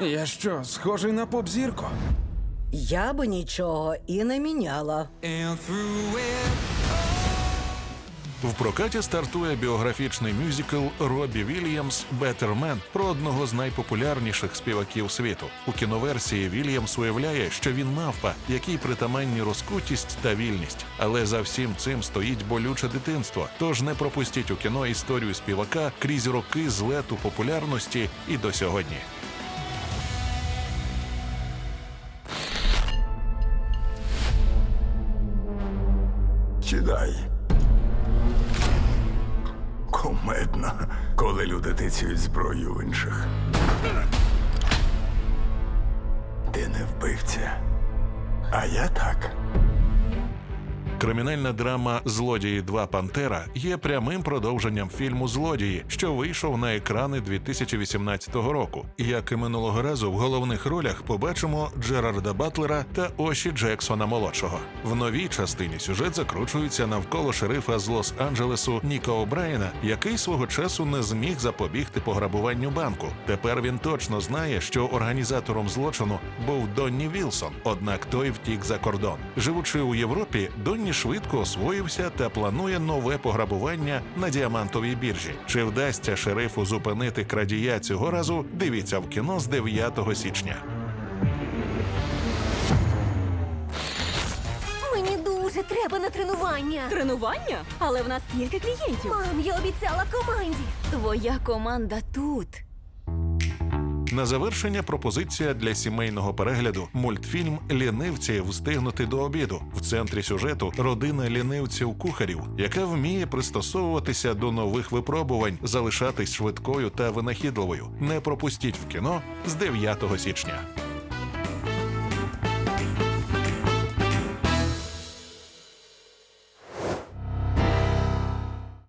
Я що, схожий на поп-зірку? Я би нічого і не міняла. В прокаті стартує біографічний мюзикл Робі Вільямс «Беттермен» про одного з найпопулярніших співаків світу. У кіноверсії Вільямс уявляє, що він мавпа, який притаманні розкутість та вільність. Але за всім цим стоїть болюче дитинство. Тож не пропустіть у кіно історію співака крізь роки злету популярності і до сьогодні. Сідай. Кумедно, коли люди тицюють зброю в інших. Ти не вбивця. А я так. Кримінальна драма Злодії 2 Пантера є прямим продовженням фільму Злодії, що вийшов на екрани 2018 року. Як і минулого разу, в головних ролях побачимо Джерарда Батлера та Оші Джексона молодшого. В новій частині сюжет закручується навколо шерифа з Лос-Анджелесу Ніка О'Брайена, який свого часу не зміг запобігти пограбуванню банку. Тепер він точно знає, що організатором злочину був Донні Вілсон, однак той втік за кордон. Живучи у Європі, Донні швидко освоївся та планує нове пограбування на діамантовій біржі. Чи вдасться шерифу зупинити крадія цього разу? Дивіться в кіно з 9 січня. Мені дуже треба на тренування. Тренування? Але в нас стільки клієнтів. Мам, я обіцяла команді. Твоя команда тут. На завершення пропозиція для сімейного перегляду мультфільм Лінивці встигнути до обіду. В центрі сюжету родина лінивців кухарів, яка вміє пристосовуватися до нових випробувань, залишатись швидкою та винахідливою. Не пропустіть в кіно з 9 січня.